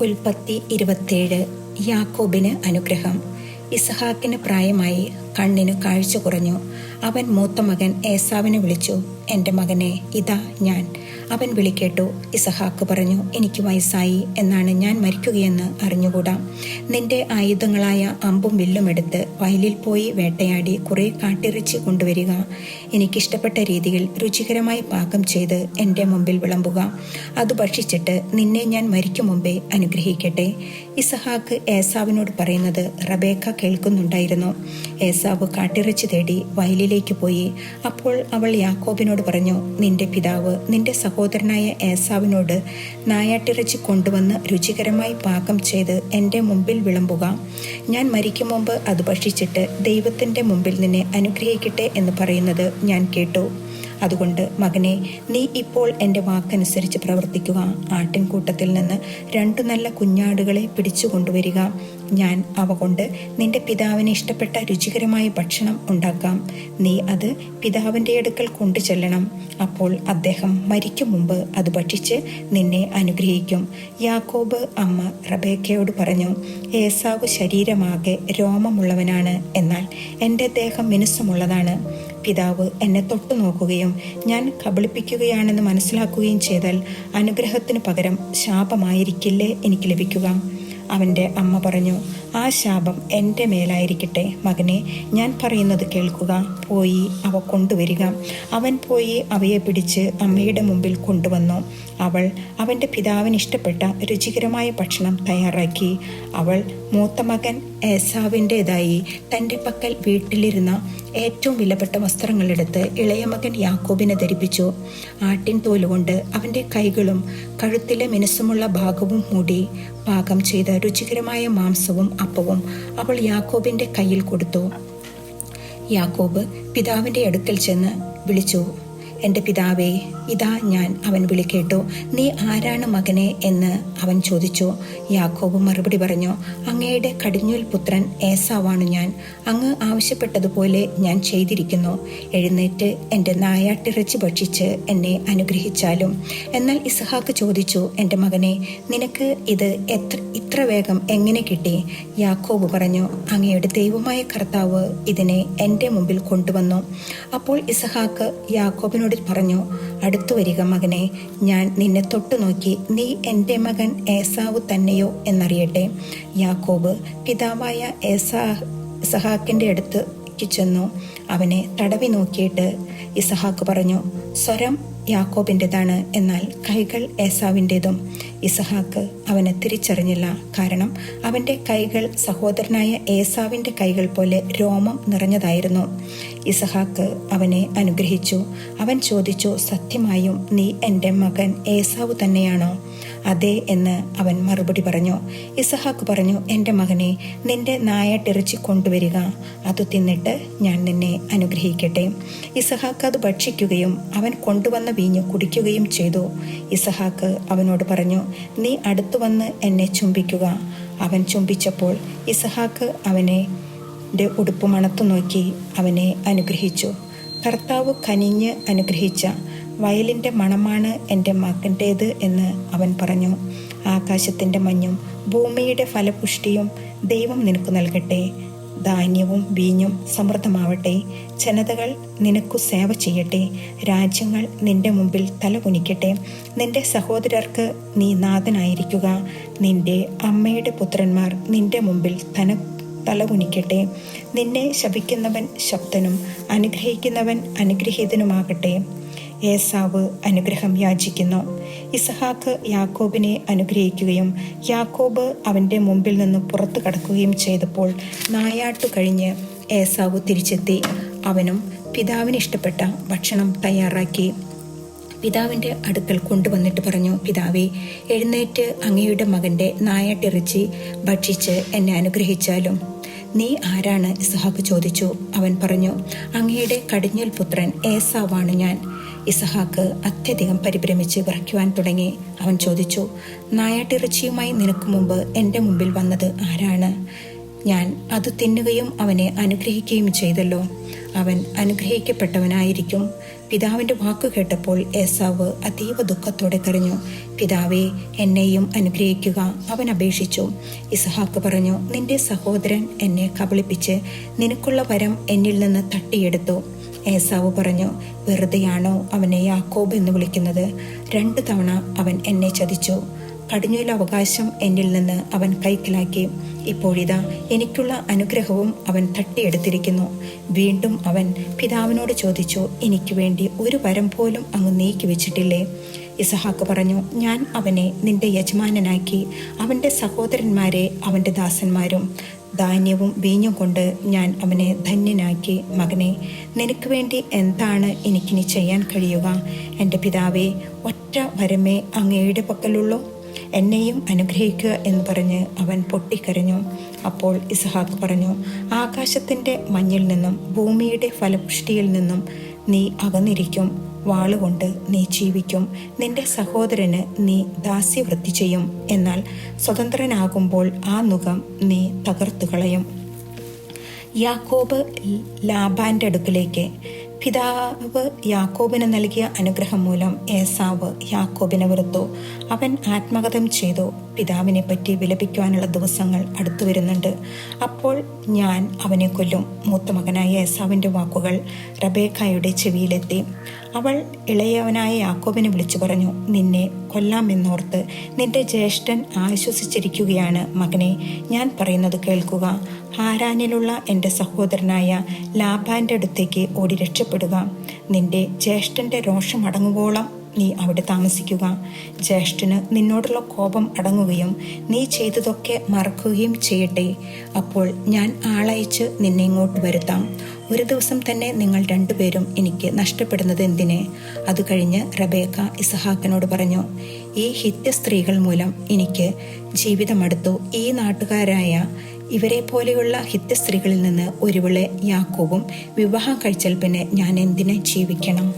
ഉൽപ്പത്തി ഇരുപത്തേഴ് യാക്കോബിന് അനുഗ്രഹം. ഇസഹാക്കിന് പ്രായമായി കണ്ണിന് കാഴ്ച കുറഞ്ഞു. അവൻ മൂത്ത മകൻ ഏസാവിനെ വിളിച്ചു. എന്റെ മകനെ ഇതാ ഞാൻ. അവൻ വിളിക്കേട്ടു ഇസഹാക്ക് പറഞ്ഞു എനിക്ക് വയസ്സായി എന്നാണ് ഞാൻ മരിക്കുകയെന്ന് അറിഞ്ഞുകൂടാ. നിന്റെ ആയുധങ്ങളായ അമ്പും വില്ലും എടുത്ത് വയലിൽ പോയി വേട്ടയാടി കുറെ കാട്ടിറച്ചി കൊണ്ടുവരിക. എനിക്കിഷ്ടപ്പെട്ട രീതിയിൽ രുചികരമായി പാകം ചെയ്ത് എന്റെ മുമ്പിൽ വിളമ്പുക. അത് ഭക്ഷിച്ചിട്ട് നിന്നെ ഞാൻ മരിക്കും മുമ്പേ അനുഗ്രഹിക്കട്ടെ. ഇസഹാക്ക് ഏസാവിനോട് പറയുന്നത് റബേക്ക കേൾക്കുന്നുണ്ടായിരുന്നു. ഏസാവ് കാട്ടിറച്ചി തേടി വയലിലേക്ക് പോയി. അപ്പോൾ അവൾ യാക്കോബിനോട് പറഞ്ഞു നിന്റെ പിതാവ് നിന്റെ സഹോദരനായ ഏസാവിനോട് നായാട്ടിറച്ചി കൊണ്ടുവന്ന് രുചികരമായി പാകം ചെയ്ത് എന്റെ മുമ്പിൽ വിളമ്പുക. ഞാൻ മരിക്കും മുമ്പ് അത് ഭക്ഷിച്ചിട്ട് ദൈവത്തിന്റെ മുമ്പിൽ നിന്നെ അനുഗ്രഹിക്കട്ടെ എന്ന് പറയുന്നത് ഞാൻ കേട്ടു. അതുകൊണ്ട് മകനെ നീ ഇപ്പോൾ എന്റെ വാക്കനുസരിച്ച് പ്രവർത്തിക്കുക. ആട്ടിൻകൂട്ടത്തിൽ നിന്ന് രണ്ടു നല്ല കുഞ്ഞാടുകളെ പിടിച്ചു കൊണ്ടുവരിക. ഞാൻ അവ കൊണ്ട് നിന്റെ പിതാവിന് ഇഷ്ടപ്പെട്ട രുചികരമായ ഭക്ഷണം ഉണ്ടാക്കാം. നീ അത് പിതാവിന്റെ അടുക്കൽ കൊണ്ടു ചെല്ലണം അപ്പോൾ അദ്ദേഹം മരിക്കും മുമ്പ് അത് ഭക്ഷിച്ച് നിന്നെ അനുഗ്രഹിക്കും. യാക്കോബ് അമ്മ റബേക്കയോട് പറഞ്ഞു ഏസാവ് ശരീരമാകെ രോമമുള്ളവനാണ്. എന്നാൽ എന്റെ ദേഹം മിനുസമുള്ളതാണ്. പിതാവ് എന്നെ തൊട്ടു നോക്കുകയും ഞാൻ കബളിപ്പിക്കുകയാണെന്ന് മനസ്സിലാക്കുകയും ചെയ്താൽ അനുഗ്രഹത്തിന് പകരം ശാപമായിരിക്കില്ലേ എനിക്ക് ലഭിക്കുക. അവന്റെ അമ്മ പറഞ്ഞു ആ ശാപം എന്റെ മേലായിരിക്കട്ടെ. മകനെ ഞാൻ പറയുന്നത് കേൾക്കുക. പോയി അവ കൊണ്ടുവരിക. അവൻ പോയി അവയെ പിടിച്ച് അമ്മയുടെ മുമ്പിൽ കൊണ്ടുവന്നു. അവൾ അവന്റെ പിതാവിന് ഇഷ്ടപ്പെട്ട രുചികരമായ ഭക്ഷണം തയ്യാറാക്കി. അവൾ മൂത്ത മകൻ ഏസാവിന്റെതായി. തന്റെ പക്കൽ വീട്ടിലിരുന്ന ഏറ്റവും വിലപ്പെട്ട വസ്ത്രങ്ങളെടുത്ത് ഇളയ മകൻ യാക്കോബിനെ ധരിപ്പിച്ചു. ആട്ടിൻ തോലുകൊണ്ട് അവന്റെ കൈകളും കഴുത്തിലെ മിനുസമുള്ള ഭാഗവും മൂടി പാകം ചെയ്ത രുചികരമായ മാംസവും അപ്പവും അവൾ യാക്കോബിന്റെ കയ്യിൽ കൊടുത്തു. യാക്കോബ് പിതാവിന്റെ അടുക്കൽ ചെന്ന് വിളിച്ചു എന്റെ പിതാവേ ഇതാ ഞാൻ അവൻ വിളിക്കേട്ടു. നീ ആരാണ് മകനെ എന്ന് അവൻ ചോദിച്ചു. യാക്കോബ് മറുപടി പറഞ്ഞു അങ്ങയുടെ കടിഞ്ഞൂൽ പുത്രൻ ഏസാവാണ് ഞാൻ. അങ്ങ് ആവശ്യപ്പെട്ടതുപോലെ ഞാൻ ചെയ്തിരിക്കുന്നു. എഴുന്നേറ്റ് എന്റെ നായാട്ടിറച്ചി ഭക്ഷിച്ച് എന്നെ അനുഗ്രഹിച്ചാലും. എന്നാൽ ഇസ്ഹാക്ക് ചോദിച്ചു എന്റെ മകനെ നിനക്ക് ഇത് എത്ര ഇത്ര വേഗം എങ്ങനെ കിട്ടി? യാക്കോബ് പറഞ്ഞു അങ്ങയുടെ ദൈവമായ കർത്താവ് ഇതിനെ എന്റെ മുമ്പിൽ കൊണ്ടുവന്നു. അപ്പോൾ ഇസഹാക്ക് യാക്കോബിനോട് പറഞ്ഞു അടുത്തു വരിക മകനെ ഞാൻ നിന്നെ തൊട്ടു നോക്കി നീ എന്റെ മകൻ ഏസാവ് തന്നെയോ എന്നറിയട്ടെ. യാക്കോബ് പിതാവായ ഏസാ സഹാക്കിന്റെ അടുത്ത് ചെന്നു. അവനെ തടവി നോക്കിയിട്ട് ഇസഹാക്ക് പറഞ്ഞു സ്വരം യാക്കോബിന്റെതാണ് എന്നാൽ കൈകൾ ഏസാവിന്റേതും. ഇസഹാക്ക് അവനെ തിരിച്ചറിഞ്ഞില്ല. കാരണം അവന്റെ കൈകൾ സഹോദരനായ ഏസാവിന്റെ കൈകൾ പോലെ രോമം നിറഞ്ഞതായിരുന്നു. ഇസഹാക്ക് അവനെ അനുഗ്രഹിച്ചു. അവൻ ചോദിച്ചു സത്യമായും നീ എന്റെ മകൻ ഏസാവ് തന്നെയാണോ? അതെ എന്ന് അവൻ മറുപടി പറഞ്ഞു. ഇസഹാക്ക് പറഞ്ഞു എന്റെ മകനെ നിന്റെ നായട്ടിറച്ചി കൊണ്ടുവരിക. അത് തിന്നിട്ട് ഞാൻ നിന്നെ അനുഗ്രഹിക്കട്ടെ. ഇസഹാക്ക് അത് ഭക്ഷിക്കുകയും അവൻ കൊണ്ടുവന്ന വീഞ്ഞ് കുടിക്കുകയും ചെയ്തു. ഇസഹാക്ക് അവനോട് പറഞ്ഞു നീ അടുത്തു വന്ന് എന്നെ ചുംബിക്കുക. അവൻ ചുംബിച്ചപ്പോൾ ഇസഹാക്ക് അവനെ ഉടുപ്പ് മണത്തു നോക്കി അവനെ അനുഗ്രഹിച്ചു. കർത്താവ് കനിഞ്ഞ് അനുഗ്രഹിച്ച വയലിന്റെ മണമാണ് എന്റെ മകന്റേത് എന്ന് അവൻ പറഞ്ഞു. ആകാശത്തിന്റെ മഞ്ഞും ഭൂമിയുടെ ഫലപുഷ്ടിയും ദൈവം നിനക്ക് നൽകട്ടെ. ധാന്യവും വീഞ്ഞും സമൃദ്ധമാവട്ടെ. ജനതകൾ നിനക്കു സേവ ചെയ്യട്ടെ. രാജ്യങ്ങൾ നിന്റെ മുമ്പിൽ തലകുനിക്കട്ടെ. നിന്റെ സഹോദരർക്ക് നീ നാഥനായിരിക്കുക. നിന്റെ അമ്മയുടെ പുത്രന്മാർ നിന്റെ മുമ്പിൽ തന തലകുനിക്കട്ടെ നിന്നെ ശപിക്കുന്നവൻ ശബ്ദനും അനുഗ്രഹിക്കുന്നവൻ അനുഗ്രഹീതനുമാകട്ടെ. ഏസാവ് അനുഗ്രഹം യാചിക്കുന്നു. ഇസഹാക്ക് യാക്കോബിനെ അനുഗ്രഹിക്കുകയും യാക്കോബ് അവന്റെ മുമ്പിൽ നിന്ന് പുറത്തു കടക്കുകയും ചെയ്തപ്പോൾ നായാട്ടു കഴിഞ്ഞ് ഏസാവ് തിരിച്ചെത്തി. അവനും പിതാവിന് ഇഷ്ടപ്പെട്ട ഭക്ഷണം തയ്യാറാക്കി. പിതാവിന്റെ അടുക്കൽ കൊണ്ടുവന്നിട്ട് പറഞ്ഞു പിതാവേ എഴുന്നേറ്റ് അങ്ങയുടെ മകന്റെ നായാട്ടിറച്ചി ഭക്ഷിച്ച് എന്നെ അനുഗ്രഹിച്ചാലും നീ ആരാണ്? ഇസഹാക്ക് ചോദിച്ചു. അവൻ പറഞ്ഞു അങ്ങയുടെ കടിഞ്ഞൽ പുത്രൻ ഏസാവാണ് ഞാൻ. ഇസഹാക്ക് അത്യധികം പരിഭ്രമിച്ച് വിറയ്ക്കുവാൻ തുടങ്ങി. അവൻ ചോദിച്ചു നായാട്ടിറച്ചിയുമായി നിനക്ക് മുമ്പ് എന്റെ മുമ്പിൽ വന്നത് ആരാണ്? ഞാൻ അത് തിന്നുകയും അവനെ അനുഗ്രഹിക്കുകയും ചെയ്തല്ലോ. അവൻ അനുഗ്രഹിക്കപ്പെട്ടവനായിരിക്കും. പിതാവിന്റെ വാക്കു കേട്ടപ്പോൾ ഏസാവ് അതീവ ദുഃഖത്തോടെ കരഞ്ഞു. പിതാവേ എന്നെയും അനുഗ്രഹിക്കുക. അവൻ അപേക്ഷിച്ചു. ഇസഹാക്ക് പറഞ്ഞു നിന്റെ സഹോദരൻ എന്നെ കബളിപ്പിച്ച് നിനക്കുള്ള വരം എന്നിൽ നിന്ന് തട്ടിയെടുത്തു. ഏസാവ് പറഞ്ഞു വെറുതെയാണോ അവനെ യാക്കോബ് എന്ന് വിളിക്കുന്നത്? രണ്ടു തവണ അവൻ എന്നെ ചതിച്ചു. കടിഞ്ഞൂൽ അവകാശം എന്നിൽ നിന്ന് അവൻ കൈക്കലാക്കി. ഇപ്പോഴിതാ എനിക്കുള്ള അനുഗ്രഹവും അവൻ തട്ടിയെടുത്തിരിക്കുന്നു. വീണ്ടും അവൻ പിതാവിനോട് ചോദിച്ചു എനിക്ക് വേണ്ടി ഒരു വരം പോലും അങ്ങ് നീക്കി വെച്ചിട്ടില്ലേ? ഇസഹാക്ക് പറഞ്ഞു ഞാൻ അവനെ നിന്റെ യജമാനനാക്കി അവന്റെ സഹോദരന്മാരെ അവന്റെ ദാസന്മാരും ധാന്യവും വീഞ്ഞും കൊണ്ട് ഞാൻ അവനെ ധന്യനാക്കി. മകനെ നിനക്ക് വേണ്ടി എന്താണ് എനിക്കിനി ചെയ്യാൻ കഴിയുക? എന്റെ പിതാവേ ഒറ്റ വരമേ അങ്ങയുടെ പക്കലുള്ളൂ. എന്നെയും അനുഗ്രഹിക്കുക എന്ന് പറഞ്ഞ് അവൻ പൊട്ടിക്കരഞ്ഞു. അപ്പോൾ ഇസഹാക്ക് പറഞ്ഞു ആകാശത്തിന്റെ മഞ്ഞിൽ നിന്നും ഭൂമിയുടെ ഫലപുഷ്ടിയിൽ നിന്നും നീ അകന്നിരിക്കും. വാളുകൊണ്ട് നീ ജീവിക്കും. നിന്റെ സഹോദരന് നീ ദാസ്യവൃത്തി ചെയ്യും. എന്നാൽ സ്വതന്ത്രനാകുമ്പോൾ ആ മുഖം നീ തകർത്തു കളയും യാക്കോബ് ലാബാന്റെ അടുക്കിലേക്ക് പിതാവ് യാക്കോബിന് നൽകിയ അനുഗ്രഹം മൂലം ഏസാവ് യാക്കോബിനെ വെറുത്തു. അവൻ ആത്മകഥം ചെയ്തു. പിതാവിനെ പറ്റി വിലപിക്കുവാനുള്ള ദിവസങ്ങൾ അടുത്തു വരുന്നുണ്ട്. അപ്പോൾ ഞാൻ അവനെ കൊല്ലും. മൂത്തമകനായ ഏസാവിന്റെ വാക്കുകൾ റബേഖായുടെ ചെവിയിലെത്തി. അവൾ ഇളയവനായ യാക്കോബിനെ വിളിച്ചു പറഞ്ഞു നിന്നെ കൊല്ലാമെന്നോർത്ത് നിന്റെ ജ്യേഷ്ഠൻ ആശ്വസിച്ചിരിക്കുകയാണ് മകനെ. ഞാൻ പറയുന്നത് കേൾക്കുക. ഹാരാനിലുള്ള എന്റെ സഹോദരനായ ലാബാന്റെ അടുത്തേക്ക് ഓടി രക്ഷപ്പെടുക. നിന്റെ ജ്യേഷ്ഠന്റെ രോഷം അടങ്ങുവോളം നീ അവിടെ താമസിക്കുക. ജ്യേഷ്ഠന് നിന്നോടുള്ള കോപം അടങ്ങുകയും നീ ചെയ്തതൊക്കെ മറക്കുകയും ചെയ്യട്ടെ. അപ്പോൾ ഞാൻ ആളയച്ച് നിന്നെ ഇങ്ങോട്ട് വരുത്താം. ഒരു ദിവസം തന്നെ നിങ്ങൾ രണ്ടുപേരും എനിക്ക് നഷ്ടപ്പെടുന്നത് എന്തിനെ? അത് കഴിഞ്ഞ് റബേക്ക ഇസഹാക്കിനോട് പറഞ്ഞു ഈ ഹിത്യ സ്ത്രീകൾ മൂലം എനിക്ക് ജീവിതമടുത്തു. ഈ നാട്ടുകാരായ ഇവരെ പോലെയുള്ള ഹിത്യ സ്ത്രീകളിൽ നിന്ന് ഒരുവിളെ യാക്കോവും വിവാഹം കഴിച്ചാൽ പിന്നെ ഞാൻ എന്തിനെ ജീവിക്കണം?